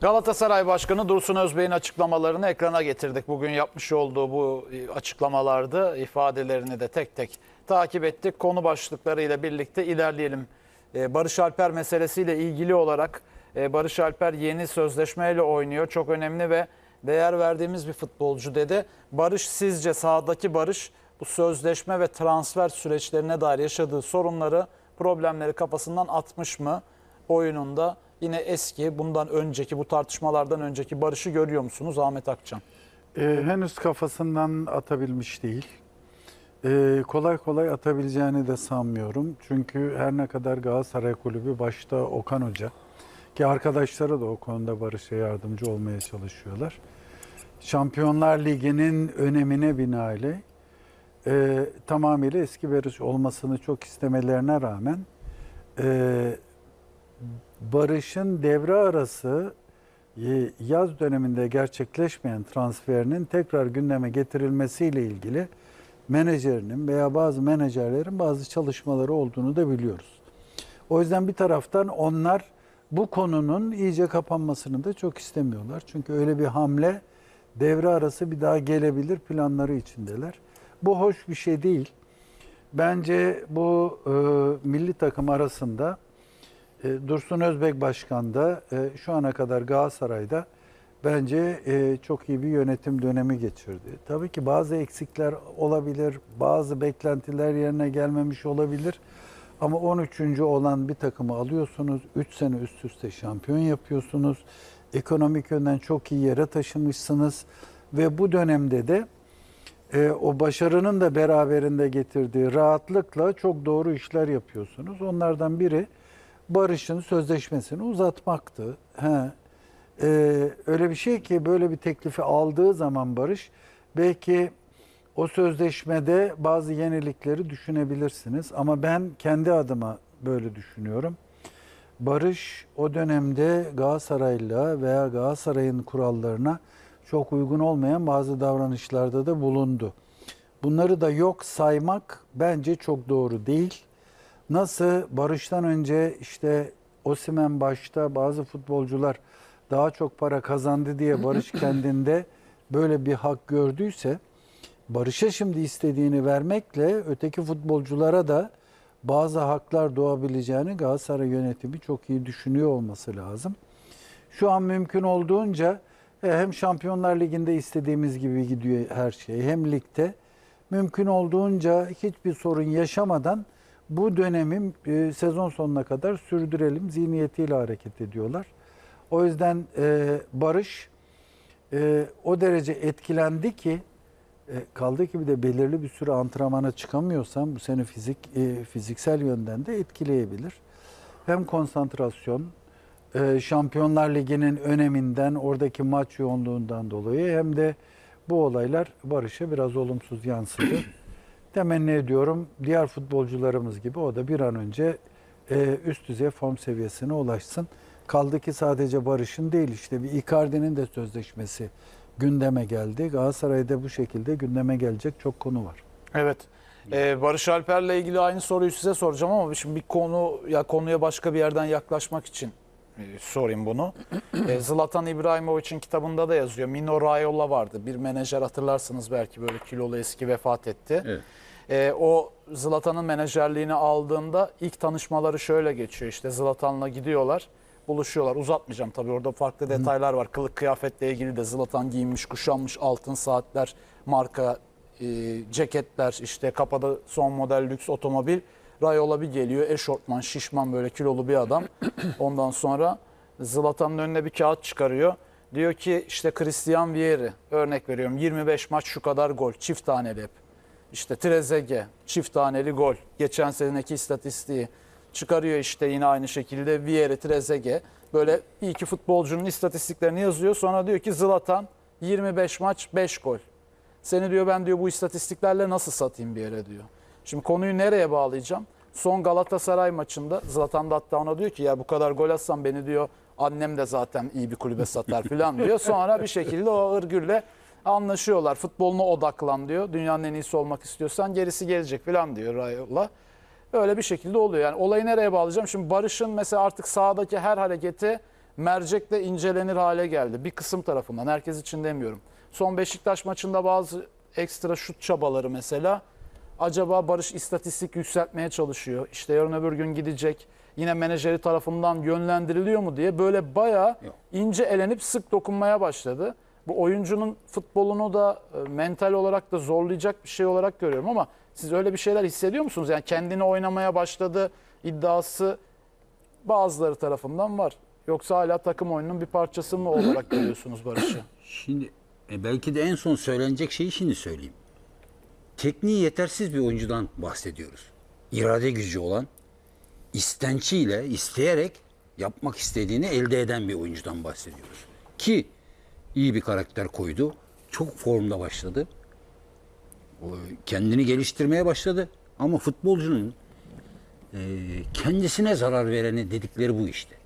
Galatasaray Başkanı Dursun Özbey'in açıklamalarını ekrana getirdik. Bugün yapmış olduğu bu açıklamalarda ifadelerini de tek tek takip ettik. Konu başlıklarıyla birlikte ilerleyelim. Ee, Barış Alper meselesiyle ilgili olarak e, Barış Alper yeni sözleşmeyle oynuyor. Çok önemli ve değer verdiğimiz bir futbolcu dedi. Barış sizce sahadaki Barış bu sözleşme ve transfer süreçlerine dair yaşadığı sorunları, problemleri kafasından atmış mı? oyununda yine eski bundan önceki bu tartışmalardan önceki Barış'ı görüyor musunuz Ahmet Akçam? Ee, henüz kafasından atabilmiş değil. Ee, kolay kolay atabileceğini de sanmıyorum. Çünkü her ne kadar Galatasaray Kulübü başta Okan Hoca ki arkadaşları da o konuda Barış'a yardımcı olmaya çalışıyorlar. Şampiyonlar Ligi'nin önemine binaenli e, tamamıyla eski Barış olmasını çok istemelerine rağmen e, Barış'ın devre arası e, yaz döneminde gerçekleşmeyen transferinin tekrar gündeme getirilmesiyle ilgili menajerinin veya bazı menajerlerin bazı çalışmaları olduğunu da biliyoruz. O yüzden bir taraftan onlar bu konunun iyice kapanmasını da çok istemiyorlar. Çünkü öyle bir hamle devre arası bir daha gelebilir planları içindeler. Bu hoş bir şey değil. Bence bu e, milli takım arasında Dursun Özbek Başkan da e, şu ana kadar Galatasaray'da bence e, çok iyi bir yönetim dönemi geçirdi. Tabii ki bazı eksikler olabilir, bazı beklentiler yerine gelmemiş olabilir. Ama 13. olan bir takımı alıyorsunuz, 3 sene üst üste şampiyon yapıyorsunuz. Ekonomik yönden çok iyi yere taşımışsınız ve bu dönemde de e, o başarının da beraberinde getirdiği rahatlıkla çok doğru işler yapıyorsunuz. Onlardan biri Barış'ın sözleşmesini uzatmaktı. He. Ee, öyle bir şey ki böyle bir teklifi aldığı zaman Barış belki o sözleşmede bazı yenilikleri düşünebilirsiniz. Ama ben kendi adıma böyle düşünüyorum. Barış o dönemde Galatasaray'la veya Galatasaray'ın kurallarına çok uygun olmayan bazı davranışlarda da bulundu. Bunları da yok saymak bence çok doğru değil. Nasıl Barış'tan önce işte Osimen başta bazı futbolcular daha çok para kazandı diye Barış kendinde böyle bir hak gördüyse Barış'a şimdi istediğini vermekle öteki futbolculara da bazı haklar doğabileceğini Galatasaray yönetimi çok iyi düşünüyor olması lazım. Şu an mümkün olduğunca e, hem Şampiyonlar Ligi'nde istediğimiz gibi gidiyor her şey hem ligde mümkün olduğunca hiçbir sorun yaşamadan bu dönemi e, sezon sonuna kadar sürdürelim zihniyetiyle hareket ediyorlar. O yüzden e, Barış e, o derece etkilendi ki e, kaldı ki bir de belirli bir süre antrenmana çıkamıyorsam bu sene fizik e, fiziksel yönden de etkileyebilir. Hem konsantrasyon, e, Şampiyonlar Ligi'nin öneminden, oradaki maç yoğunluğundan dolayı hem de bu olaylar Barış'a biraz olumsuz yansıdı. Temenni ediyorum diğer futbolcularımız gibi o da bir an önce e, üst düzey form seviyesine ulaşsın. Kaldı ki sadece Barış'ın değil işte bir Icardi'nin de sözleşmesi gündeme geldi. Galatasaray'da bu şekilde gündeme gelecek çok konu var. Evet. Ee, Barış Alper'le ilgili aynı soruyu size soracağım ama şimdi bir konu ya konuya başka bir yerden yaklaşmak için sorayım bunu. E, Zlatan İbrahimovic'in kitabında da yazıyor. Mino Raiola vardı. Bir menajer hatırlarsınız belki böyle kilolu eski vefat etti. Evet. E, o Zlatan'ın menajerliğini aldığında ilk tanışmaları şöyle geçiyor. İşte Zlatan'la gidiyorlar, buluşuyorlar. Uzatmayacağım tabii orada farklı detaylar var. Kılık kıyafetle ilgili de Zlatan giyinmiş, kuşanmış, altın saatler, marka e, ceketler, işte kapada son model lüks otomobil. Rayola bir geliyor, eşortman, şişman böyle kilolu bir adam. Ondan sonra Zlatan'ın önüne bir kağıt çıkarıyor. Diyor ki işte Christian Vieri örnek veriyorum 25 maç şu kadar gol çift taneli hep. İşte Trezeguet çift taneli gol. Geçen seneki istatistiği çıkarıyor işte yine aynı şekilde Vieri, Trezeguet. Böyle bir iki futbolcunun istatistiklerini yazıyor. Sonra diyor ki Zlatan 25 maç 5 gol. Seni diyor ben diyor bu istatistiklerle nasıl satayım bir yere diyor. Şimdi konuyu nereye bağlayacağım? Son Galatasaray maçında Zlatan da hatta ona diyor ki ya bu kadar gol atsan beni diyor annem de zaten iyi bir kulübe satar falan diyor. Sonra bir şekilde o ırgürle anlaşıyorlar. Futboluna odaklan diyor. Dünyanın en iyisi olmak istiyorsan gerisi gelecek falan diyor Rayola. Öyle bir şekilde oluyor. Yani olayı nereye bağlayacağım? Şimdi Barış'ın mesela artık sahadaki her hareketi mercekle incelenir hale geldi. Bir kısım tarafından. Herkes için demiyorum. Son Beşiktaş maçında bazı ekstra şut çabaları mesela. Acaba Barış istatistik yükseltmeye çalışıyor. İşte yarın öbür gün gidecek. Yine menajeri tarafından yönlendiriliyor mu diye böyle bayağı Yok. ince elenip sık dokunmaya başladı. Bu oyuncunun futbolunu da e, mental olarak da zorlayacak bir şey olarak görüyorum ama siz öyle bir şeyler hissediyor musunuz? Yani kendini oynamaya başladı iddiası bazıları tarafından var. Yoksa hala takım oyununun bir parçası mı olarak görüyorsunuz Barış'ı? Şimdi e, belki de en son söylenecek şeyi şimdi söyleyeyim. Tekniği yetersiz bir oyuncudan bahsediyoruz. İrade gücü olan, istençiyle, isteyerek yapmak istediğini elde eden bir oyuncudan bahsediyoruz. Ki iyi bir karakter koydu. Çok formda başladı. Kendini geliştirmeye başladı. Ama futbolcunun e, kendisine zarar vereni dedikleri bu işte.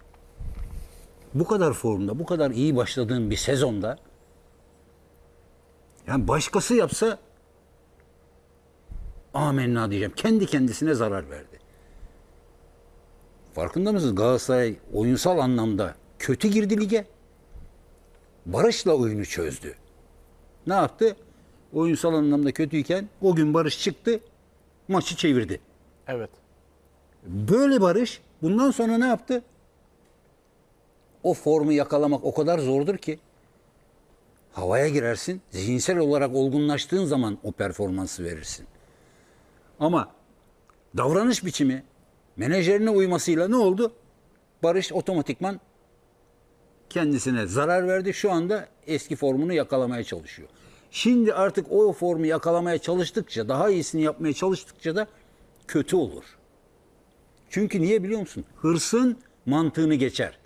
Bu kadar formda, bu kadar iyi başladığın bir sezonda yani başkası yapsa amenna diyeceğim. Kendi kendisine zarar verdi. Farkında mısınız? Galatasaray oyunsal anlamda kötü girdi lige. Barış'la oyunu çözdü. Ne yaptı? Oyunsal anlamda kötüyken o gün Barış çıktı, maçı çevirdi. Evet. Böyle Barış bundan sonra ne yaptı? O formu yakalamak o kadar zordur ki havaya girersin. Zihinsel olarak olgunlaştığın zaman o performansı verirsin. Ama davranış biçimi menajerine uymasıyla ne oldu? Barış otomatikman kendisine zarar verdi. Şu anda eski formunu yakalamaya çalışıyor. Şimdi artık o formu yakalamaya çalıştıkça, daha iyisini yapmaya çalıştıkça da kötü olur. Çünkü niye biliyor musun? Hırsın mantığını geçer.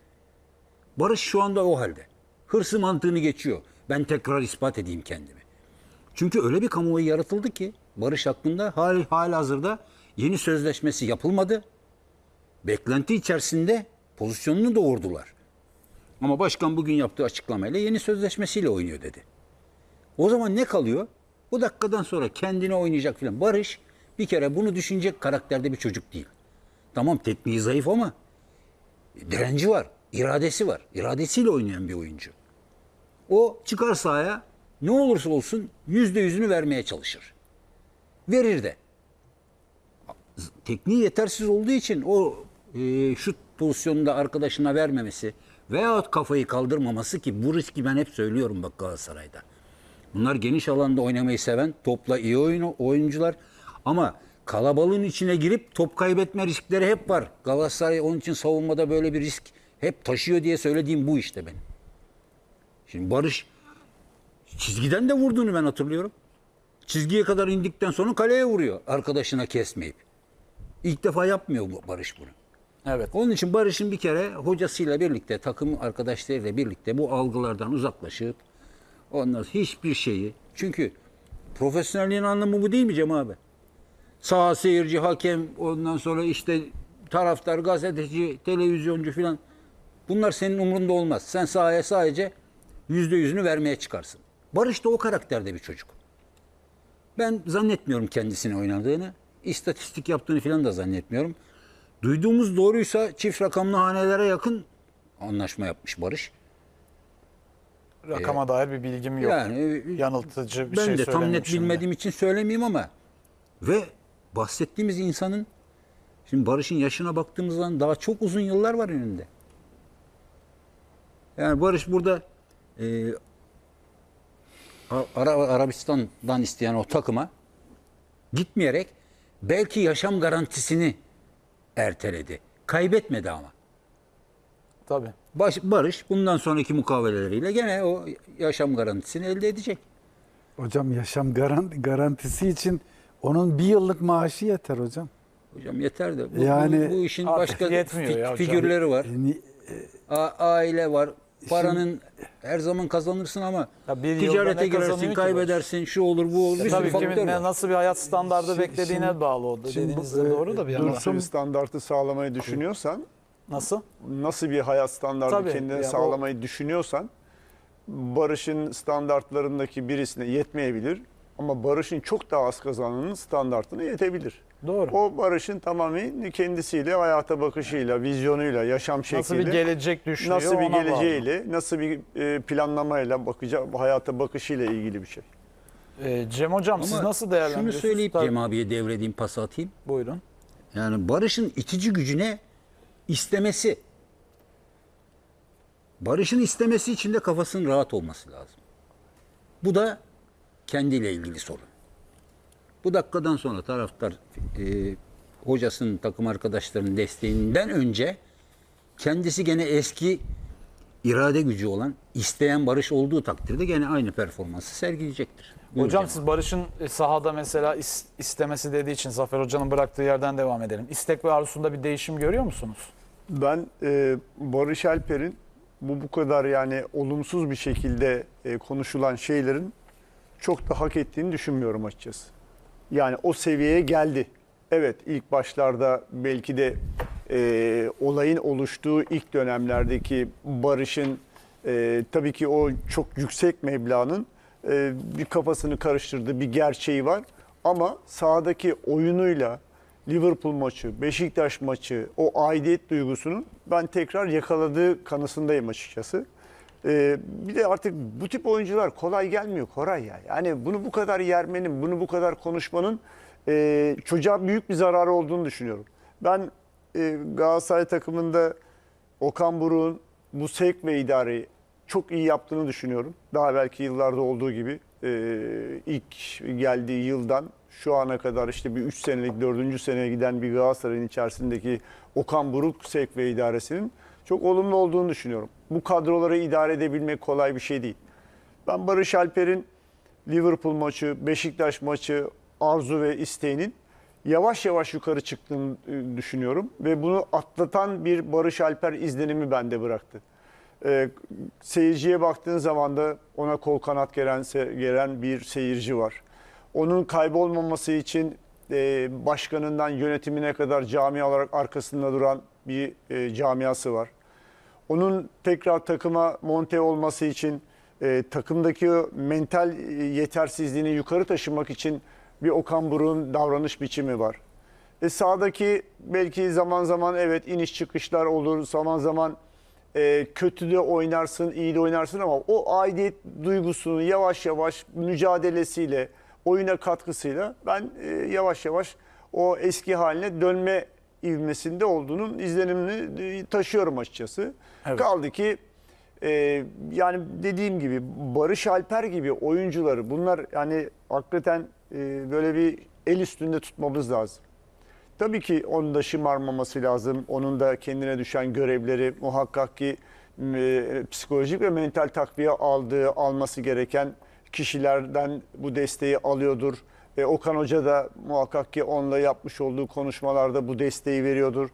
Barış şu anda o halde. Hırsı mantığını geçiyor. Ben tekrar ispat edeyim kendimi. Çünkü öyle bir kamuoyu yaratıldı ki Barış hakkında hal, halihazırda yeni sözleşmesi yapılmadı. Beklenti içerisinde pozisyonunu doğurdular. Ama başkan bugün yaptığı açıklamayla yeni sözleşmesiyle oynuyor dedi. O zaman ne kalıyor? Bu dakikadan sonra kendine oynayacak filan. Barış bir kere bunu düşünecek karakterde bir çocuk değil. Tamam tekniği zayıf ama direnci var, iradesi var. İradesiyle oynayan bir oyuncu. O çıkar sahaya ne olursa olsun yüzde yüzünü vermeye çalışır. Verir de. Tekniği yetersiz olduğu için o e, şut pozisyonunda arkadaşına vermemesi veyahut kafayı kaldırmaması ki bu riski ben hep söylüyorum bak Galatasaray'da. Bunlar geniş alanda oynamayı seven, topla iyi oyun, oyuncular ama kalabalığın içine girip top kaybetme riskleri hep var. Galatasaray onun için savunmada böyle bir risk hep taşıyor diye söylediğim bu işte benim. Şimdi Barış çizgiden de vurduğunu ben hatırlıyorum. Çizgiye kadar indikten sonra kaleye vuruyor arkadaşına kesmeyip. İlk defa yapmıyor bu Barış bunu. Evet. Onun için Barış'ın bir kere hocasıyla birlikte, takım arkadaşlarıyla birlikte bu algılardan uzaklaşıp ondan hiçbir şeyi çünkü profesyonelliğin anlamı bu değil mi Cem abi? Sağ seyirci, hakem, ondan sonra işte taraftar, gazeteci, televizyoncu filan bunlar senin umrunda olmaz. Sen sahaya sadece yüzde yüzünü vermeye çıkarsın. Barış da o karakterde bir çocuk. Ben zannetmiyorum kendisini oynadığını. İstatistik yaptığını falan da zannetmiyorum. Duyduğumuz doğruysa çift rakamlı hanelere yakın anlaşma yapmış Barış. Rakama dair bir bilgim yok. Yani e, Yanıltıcı bir ben şey de tam net şimdi. bilmediğim için söylemeyeyim ama ve bahsettiğimiz insanın şimdi Barış'ın yaşına baktığımız zaman daha çok uzun yıllar var önünde. Yani Barış burada e, Ara- Arabistan'dan isteyen o takıma gitmeyerek belki yaşam garantisini erteledi. Kaybetmedi ama. Tabii. Baş- Barış bundan sonraki mukaveleleriyle gene o yaşam garantisini elde edecek. Hocam yaşam garan- garantisi için onun bir yıllık maaşı yeter hocam. Hocam yeter de bu, Yani bu, bu işin başka ya hocam. figürleri var. E, ni- A- aile var. Paranın her zaman kazanırsın ama Ya bir ticarete girersin, kaybedersin, şu olur, bu olur. Bir Tabii kimin ne, nasıl bir hayat standardı Şimdi- beklediğine şimdi- bağlı oldu. şimdi bu, Dediğiniz de e, doğru da bir yandan. Dursun- standartı sağlamayı düşünüyorsan, Nasıl? nasıl bir hayat standartı Tabii, kendine ya o- sağlamayı düşünüyorsan, Barış'ın standartlarındaki birisine yetmeyebilir. Ama Barış'ın çok daha az kazananın standartına yetebilir. Doğru. O Barış'ın tamamen kendisiyle, hayata bakışıyla, vizyonuyla, yaşam şekliyle. Nasıl bir gelecek düşünüyor Nasıl bir ona bağlı. geleceğiyle, nasıl bir e, planlamayla bakacak hayata bakışıyla ilgili bir şey. Ee, Cem Hocam siz Ama nasıl Şunu değerlendiriyorsunuz? söyleyip Tabii, Cem abiye devredeyim pas atayım. Buyurun. Yani Barış'ın itici gücüne istemesi. Barış'ın istemesi için de kafasının rahat olması lazım. Bu da kendiyle ilgili sorun. Bu dakikadan sonra taraftar e, hocasının takım arkadaşlarının desteğinden önce kendisi gene eski irade gücü olan isteyen Barış olduğu takdirde gene aynı performansı sergileyecektir. Hocam siz Barış'ın e, sahada mesela is- istemesi dediği için Zafer Hoca'nın bıraktığı yerden devam edelim. İstek ve arzusunda bir değişim görüyor musunuz? Ben e, Barış Alper'in bu bu kadar yani olumsuz bir şekilde e, konuşulan şeylerin çok da hak ettiğini düşünmüyorum açıkçası. Yani o seviyeye geldi. Evet ilk başlarda belki de e, olayın oluştuğu ilk dönemlerdeki Barış'ın e, tabii ki o çok yüksek meblağın e, bir kafasını karıştırdığı bir gerçeği var. Ama sahadaki oyunuyla Liverpool maçı, Beşiktaş maçı, o aidiyet duygusunun ben tekrar yakaladığı kanısındayım açıkçası. Ee, bir de artık bu tip oyuncular kolay gelmiyor Koray ya. Yani bunu bu kadar yermenin, bunu bu kadar konuşmanın e, çocuğa büyük bir zararı olduğunu düşünüyorum. Ben e, Galatasaray takımında Okan Buruk'un bu sevk ve idareyi çok iyi yaptığını düşünüyorum. Daha belki yıllarda olduğu gibi e, ilk geldiği yıldan şu ana kadar işte bir 3 senelik 4. seneye giden bir Galatasaray'ın içerisindeki Okan Buruk sevk ve idaresinin çok olumlu olduğunu düşünüyorum. Bu kadroları idare edebilmek kolay bir şey değil. Ben Barış Alper'in Liverpool maçı, Beşiktaş maçı, arzu ve isteğinin yavaş yavaş yukarı çıktığını e, düşünüyorum. Ve bunu atlatan bir Barış Alper izlenimi bende bıraktı. Ee, seyirciye baktığın zaman da ona kol kanat gelen, gelen bir seyirci var. Onun kaybolmaması için e, başkanından yönetimine kadar cami olarak arkasında duran bir e, camiası var. Onun tekrar takıma monte olması için e, takımdaki mental e, yetersizliğini yukarı taşımak için bir Okan Buruk'un davranış biçimi var. E, sahadaki belki zaman zaman evet iniş çıkışlar olur, zaman zaman e, kötü de oynarsın, iyi de oynarsın ama o aidiyet duygusunu yavaş yavaş mücadelesiyle, oyuna katkısıyla ben e, yavaş yavaş o eski haline dönme ivmesinde olduğunun izlenimini e, taşıyorum açıkçası. Evet. Kaldı ki e, yani dediğim gibi Barış Alper gibi oyuncuları bunlar yani hakikaten e, böyle bir el üstünde tutmamız lazım. Tabii ki onun da şımarmaması lazım. Onun da kendine düşen görevleri muhakkak ki e, psikolojik ve mental takviye aldığı, alması gereken kişilerden bu desteği alıyordur. E, Okan Hoca da muhakkak ki onunla yapmış olduğu konuşmalarda bu desteği veriyordur.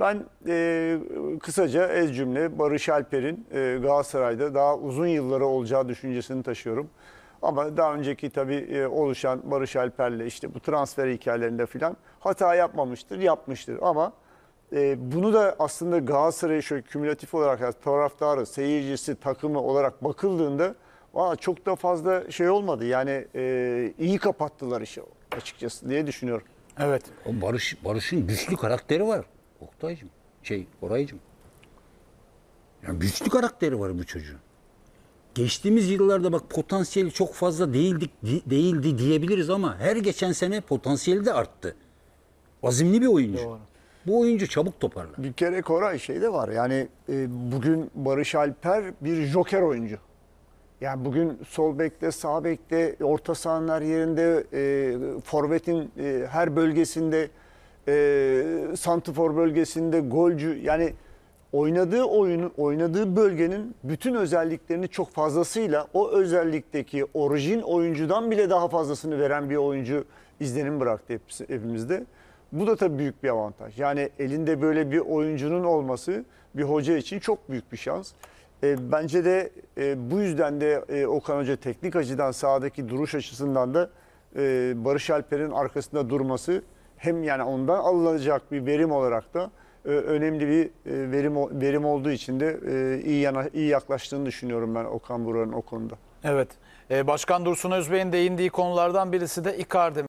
Ben e, kısaca ez cümle Barış Alper'in e, Galatasaray'da daha uzun yılları olacağı düşüncesini taşıyorum. Ama daha önceki tabii e, oluşan Barış Alper'le işte bu transfer hikayelerinde filan hata yapmamıştır, yapmıştır. Ama e, bunu da aslında Galatasaray'a şöyle kümülatif olarak yani taraftarı, seyircisi, takımı olarak bakıldığında aa, çok da fazla şey olmadı. Yani e, iyi kapattılar işi açıkçası diye düşünüyorum. Evet. O Barış Barış'ın güçlü karakteri var. Oktay'cım. Şey Oray'cım. Yani güçlü karakteri var bu çocuğun. Geçtiğimiz yıllarda bak potansiyeli çok fazla değildi, di- değildi diyebiliriz ama her geçen sene potansiyeli de arttı. Azimli bir oyuncu. Doğru. Bu oyuncu çabuk toparlar. Bir kere Koray şey de var yani e, bugün Barış Alper bir joker oyuncu. Yani bugün sol bekte, sağ bekte, orta sahanın her yerinde, e, forvetin e, her bölgesinde, e, santifor bölgesinde golcü. Yani oynadığı oyunun, oynadığı bölgenin bütün özelliklerini çok fazlasıyla o özellikteki orijin oyuncudan bile daha fazlasını veren bir oyuncu izlenim bıraktı hepimizde. Bu da tabii büyük bir avantaj. Yani elinde böyle bir oyuncunun olması bir hoca için çok büyük bir şans. E, bence de e, bu yüzden de e, Okan Hoca teknik açıdan sahadaki duruş açısından da e, Barış Alper'in arkasında durması hem yani ondan alınacak bir verim olarak da e, önemli bir e, verim verim olduğu için de e, iyi yana, iyi yaklaştığını düşünüyorum ben Okan Buruk'un o konuda. Evet. Ee, Başkan Dursun Özbey'in değindiği konulardan birisi de Icardi